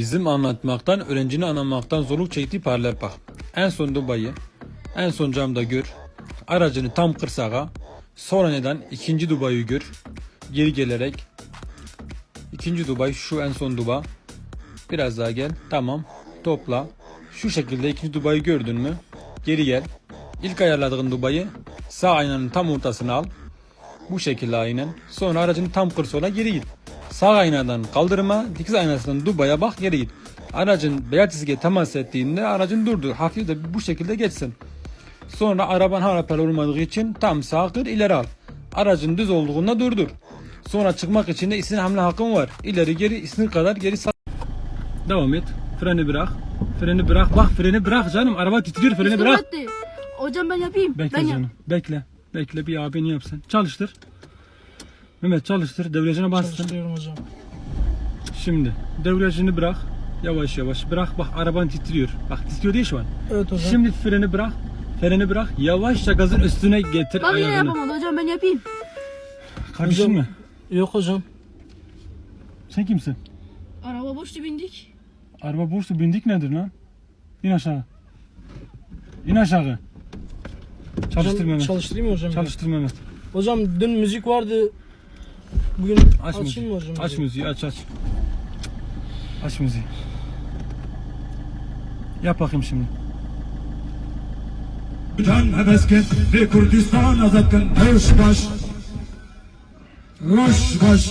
Bizim anlatmaktan, öğrencinin anlamaktan zorluk çektiği paralel bak. En son Dubai'yi, en son camda gör. Aracını tam kırsağa, sonra neden ikinci Dubai'yi gör. Geri gelerek, ikinci Dubai, şu en son Dubai. Biraz daha gel, tamam, topla. Şu şekilde ikinci Dubai'yi gördün mü? Geri gel. İlk ayarladığın Dubai'yi sağ aynanın tam ortasına al. Bu şekilde aynen. Sonra aracını tam kır sola geri git. Sağ aynadan kaldırma, dikiz aynasından dubaya bak geri git. Aracın beyaz çizgiye temas ettiğinde aracın durdur. Hafif de bu şekilde geçsin. Sonra araban paralel olmadığı için tam sağ kır ileri al. Aracın düz olduğunda durdur. Sonra çıkmak için de isin hamle hakkın var. İleri geri isinir kadar geri sağ. Devam et. Freni bırak. Freni bırak. Bak freni bırak canım. Araba titriyor freni bırak. Hocam ben yapayım. Bekle ben canım. Bekle. Bekle bir abin yapsın. Çalıştır. Mehmet çalıştır. Devriyajına bastın. Çalıştırıyorum hocam. Şimdi devriyajını bırak. Yavaş yavaş bırak. Bak araban titriyor. Bak titriyor değil şu an. Evet hocam. Şimdi freni bırak. Freni bırak. Yavaşça gazın üstüne getir Bak yine ayağını. yapamadı hocam ben yapayım. Kardeşin Hocam- mi? Yok hocam. Sen kimsin? Araba boştu bindik. Araba borsu bindik nedir lan? İn aşağı. İn aşağı. Çalıştır Hocam, Mehmet. Çalıştırayım mı hocam? Çalıştır Mehmet. Hocam dün müzik vardı. Bugün aç müziği. mı hocam Aç müziği? aç aç. Aç müziği. Yap bakayım şimdi. Can heves ve Kürdistan azat kent baş Röş baş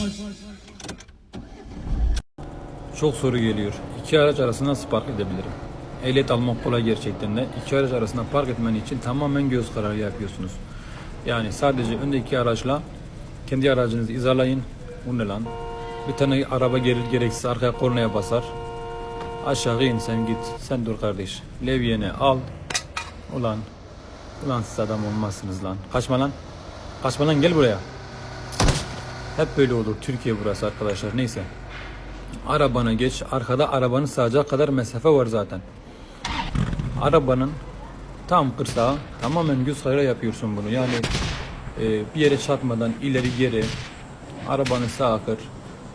Çok soru geliyor. İki araç arasında nasıl park edebilirim? Ehliyet almak kolay gerçekten de. İki araç arasında park etmen için tamamen göz kararı yapıyorsunuz. Yani sadece öndeki araçla kendi aracınızı izalayın. Bu ne lan? Bir tane araba gelir gereksiz arkaya kornaya basar. Aşağı in sen git. Sen dur kardeş. Levyeni al. Ulan. Ulan siz adam olmazsınız lan. Kaçma lan. Kaçma lan gel buraya. Hep böyle olur. Türkiye burası arkadaşlar. Neyse. Arabana geç. Arkada arabanı sığacak kadar mesafe var zaten. Arabanın tam kırsağı tamamen göz kararı yapıyorsun bunu. Yani bir yere çarpmadan ileri geri arabanı sağa kır.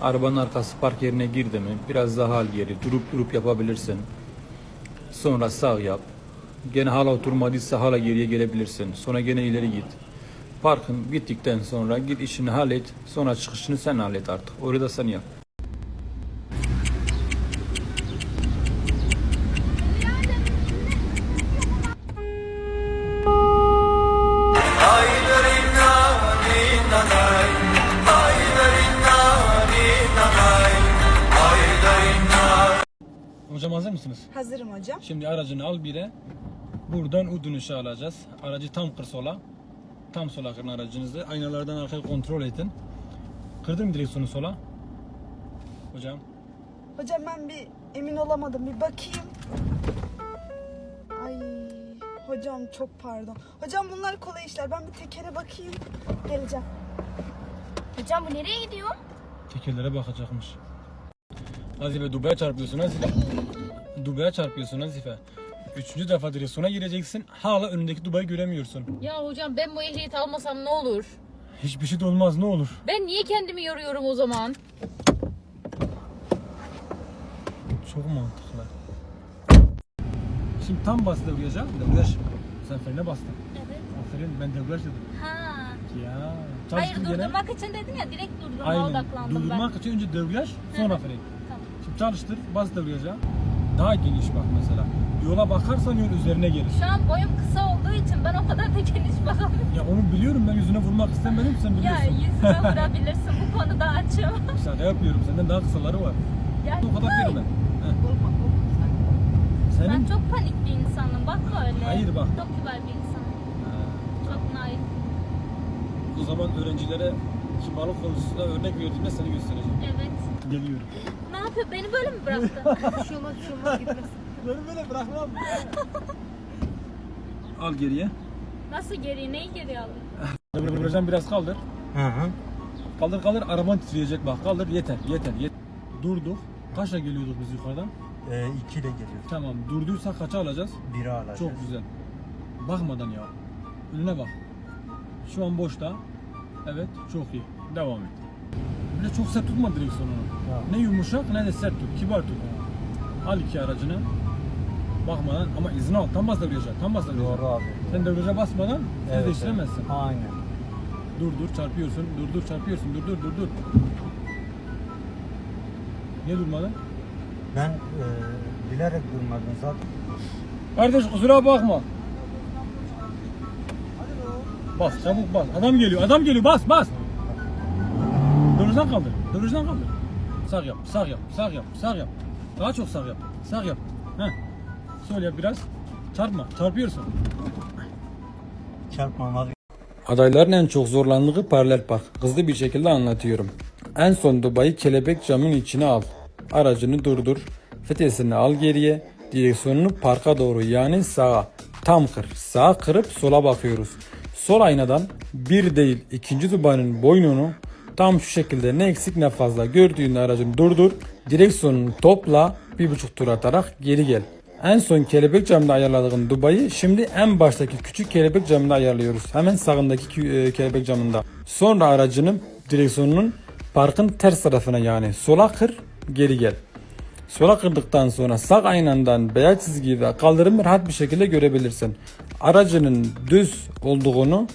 Arabanın arkası park yerine girdi mi biraz daha al geri durup durup yapabilirsin. Sonra sağ yap. Gene hala oturmadıysa hala geriye gelebilirsin. Sonra gene ileri git. Parkın bittikten sonra git işini hallet. Sonra çıkışını sen hallet artık. Orada da sen yap. Hazır mısınız? Hazırım hocam. Şimdi aracını al bire. Buradan U dönüşü alacağız. Aracı tam kır sola. Tam sola kırın aracınızı. Aynalardan arkaya kontrol edin. Kırdın mı direksiyonu sola? Hocam. Hocam ben bir emin olamadım. Bir bakayım. Ay hocam çok pardon. Hocam bunlar kolay işler. Ben bir tekere bakayım. Geleceğim. Hocam bu nereye gidiyor? Tekerlere bakacakmış. Nazife Dubai'ye çarpıyorsun Nazife. Dubai'ye çarpıyorsun Nazife. Üçüncü defa direksiyona gireceksin. Hala önündeki Dubai'yi göremiyorsun. Ya hocam ben bu ehliyeti almasam ne olur? Hiçbir şey de olmaz ne olur. Ben niye kendimi yoruyorum o zaman? Çok mantıklı. Şimdi tam bas debriyaja. Debriyaj. Sen frene bastın. Evet. Aferin ben debriyaj dedim. Ha. Ya. Hayır Çalıştır gene. durdurmak için dedin ya direkt durdurma Aynen. odaklandım Durdurmak için önce debriyaj sonra fren. Tamam. Şimdi çalıştır bas debriyaja. Daha geniş bak mesela. Yola bakarsan yol üzerine gelir. ben. Şu an boyum kısa olduğu için ben o kadar da geniş bakamıyorum. Ya onu biliyorum ben yüzüne vurmak istemedim sen Ya biliyorsun. yüzüme vurabilirsin bu konuda açım. Şaka yapıyorum senden daha kısaları var. Ya, O kadar verme. Ben Senin çok panik bir insanım bak öyle. Hayır, bak. Çok kibar bir insanım. Ha, Çok naif. o zaman öğrencilere kibarlık konusunda örnek verdiğimde seni göstereceğim. Evet. Geliyorum. Ne yapıyor? Beni böyle mi bıraktın? Şu olmaz şu olmaz gitmez. Beni böyle bırakmam. Al geriye. Nasıl geri? Neyi geri aldın? Vuracağım biraz kaldır. Kaldır kaldır araban titreyecek bak kaldır yeter yeter yeter. Durduk. Kaçla geliyorduk biz yukarıdan? Ee, iki ile geliyor. Tamam durduysa kaça alacağız? Biri alacağız. Çok güzel. Bakmadan ya. Önüne bak. Şu an boşta. Evet çok iyi. Devam et. Bir de çok sert tutma direksiyonunu. Ne yumuşak ne de sert tut. Kibar tut. Al iki aracını. Bakmadan ama izin al. Tam bas debriyaja. Tam bas debriyaja. Doğru abi. Sen debriyaja basmadan evet, Evet, değiştiremezsin. Aynen. Dur dur çarpıyorsun. Dur dur çarpıyorsun. Dur dur dur dur. Niye durmadın? Ben e, bilerek durmadım zaten. Kardeş kusura bakma. Bas çabuk bas. Adam geliyor. Adam geliyor. Bas bas. Dönüzden kaldır. Dönüzden kaldır. Sağ yap. Sağ yap. Sağ yap. Sağ yap. Daha çok sağ yap. Sağ yap. Heh. Şöyle yap biraz. Çarpma. Çarpıyorsun. Çarpmamak Adayların en çok zorlandığı paralel park. Hızlı bir şekilde anlatıyorum. En son Dubai kelebek camın içine al. Aracını durdur. Fitesini al geriye. Direksiyonunu parka doğru yani sağa. Tam kır. Sağa kırıp sola bakıyoruz. Sol aynadan bir değil ikinci Dubai'nin boynunu tam şu şekilde ne eksik ne fazla gördüğünde aracını durdur. Direksiyonunu topla bir buçuk tur atarak geri gel. En son kelebek camında ayarladığın Dubai'yi şimdi en baştaki küçük kelebek camında ayarlıyoruz. Hemen sağındaki e, kelebek camında. Sonra aracının direksiyonunun parkın ters tarafına yani sola kır geri gel. Sola kırdıktan sonra sağ aynandan beyaz çizgiyi ve kaldırımı rahat bir şekilde görebilirsin. Aracının düz olduğunu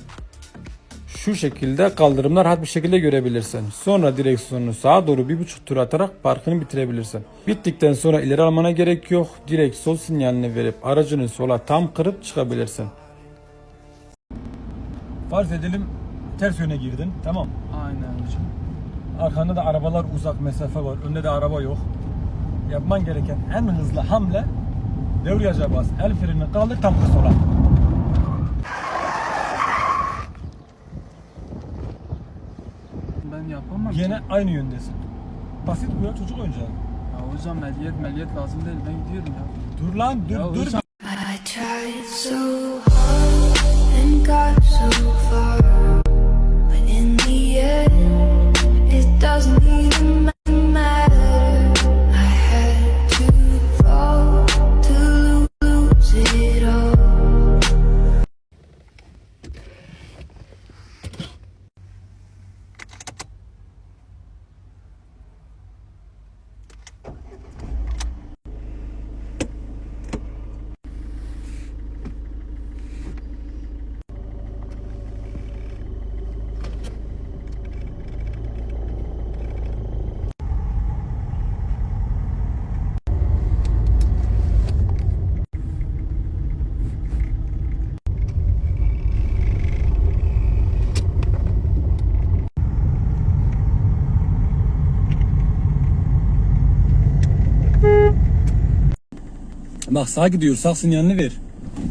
şu şekilde kaldırımlar rahat bir şekilde görebilirsin. Sonra direksiyonunu sağa doğru bir buçuk tur atarak parkını bitirebilirsin. Bittikten sonra ileri almana gerek yok. Direkt sol sinyalini verip aracını sola tam kırıp çıkabilirsin. Farz edelim ters yöne girdin. Tamam. Aynen hocam. Arkanda da arabalar uzak mesafe var. Önde de araba yok. Yapman gereken en hızlı hamle debriyaja bas. El frenini kaldır tam sola. Yapamam. Yine aynı yöndesin. Basit bu ya çocuk oyuncağı. Ya hocam meliyet meliyet lazım değil. Ben gidiyorum ya. Dur lan dur Ya dur. hocam- Bak sağa gidiyor sağ sinyalini ver.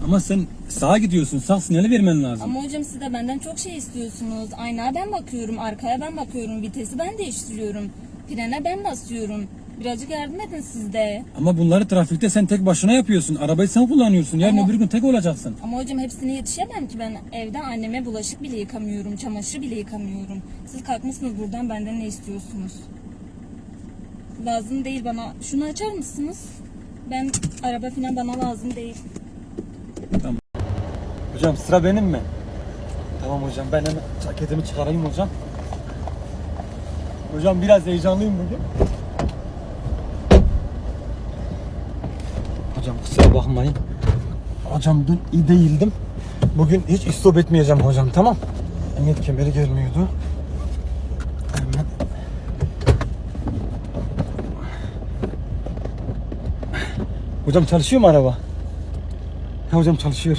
Ama sen sağa gidiyorsun sağ sinyali vermen lazım. Ama hocam siz de benden çok şey istiyorsunuz. Aynaya ben bakıyorum, arkaya ben bakıyorum, vitesi ben değiştiriyorum. Frene ben basıyorum. Birazcık yardım edin siz de. Ama bunları trafikte sen tek başına yapıyorsun. Arabayı sen kullanıyorsun. Yarın Ama- öbür gün tek olacaksın. Ama hocam hepsine yetişemem ki ben evde anneme bulaşık bile yıkamıyorum, çamaşır bile yıkamıyorum. Siz kalkmışsınız buradan benden ne istiyorsunuz? Lazım değil bana. Şunu açar mısınız? Ben araba falan bana lazım değil. Hocam sıra benim mi? Tamam hocam ben hemen ceketimi çıkarayım hocam. Hocam biraz heyecanlıyım bugün. Hocam kusura bakmayın. Hocam dün iyi değildim. Bugün hiç istop etmeyeceğim hocam tamam. Emniyet kemeri gelmiyordu. Hocam çalışıyor mu araba? Ha hocam çalışıyor.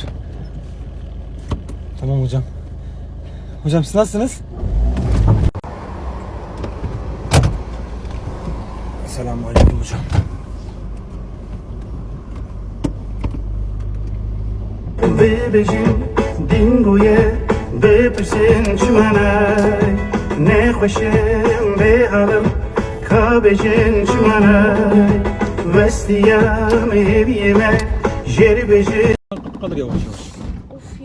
Tamam hocam. Hocam siz nasılsınız? Selamun aleyküm hocam. ببژین دینگوی بپرسین چمنای نخوشم به حالم کابجین چمنای Vestiyam evime Jerbeci Kalır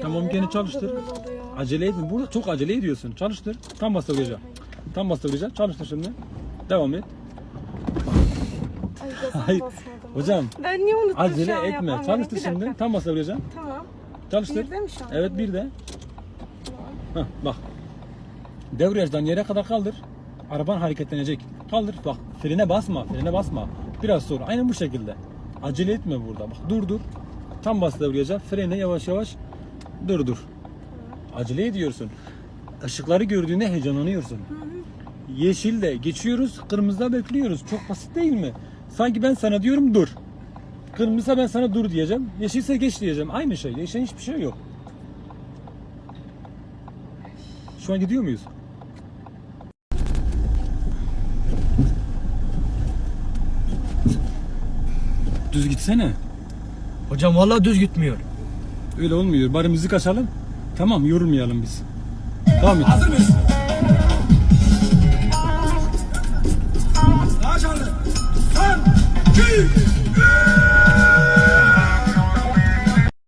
Tamam gene çalıştır. Acele etme. Burada çok acele ediyorsun. Çalıştır. Tam bastır. Tam bastır. Çalıştır şimdi. Devam et. Ay, Hayır. Hocam Ben niye unuttum acele etme. Çalıştır? Bir şimdi. dakika. Tam bastır. Tamam. Çalıştır. Evet bir de. Hah, bak. Devriyajdan yere kadar kaldır. Araban hareketlenecek. Kaldır bak. Frene basma. Frene basma. Biraz sonra. Aynen bu şekilde. Acele etme burada. Bak dur dur. Tam bas debriyaja. Frene yavaş yavaş. Dur dur. Acele ediyorsun. Işıkları gördüğünde heyecanlanıyorsun. Yeşilde geçiyoruz, kırmızıda bekliyoruz. Çok basit değil mi? Sanki ben sana diyorum dur. Kırmızısa ben sana dur diyeceğim. Yeşilse geç diyeceğim. Aynı şey. Değişen hiçbir şey yok. Şu an gidiyor muyuz? Düz gitsene. Hocam vallahi düz gitmiyor. Öyle olmuyor. Bari müzik açalım. Tamam yorulmayalım biz. Devam et. Hazır mıyız? Daha canlı. Son, iki,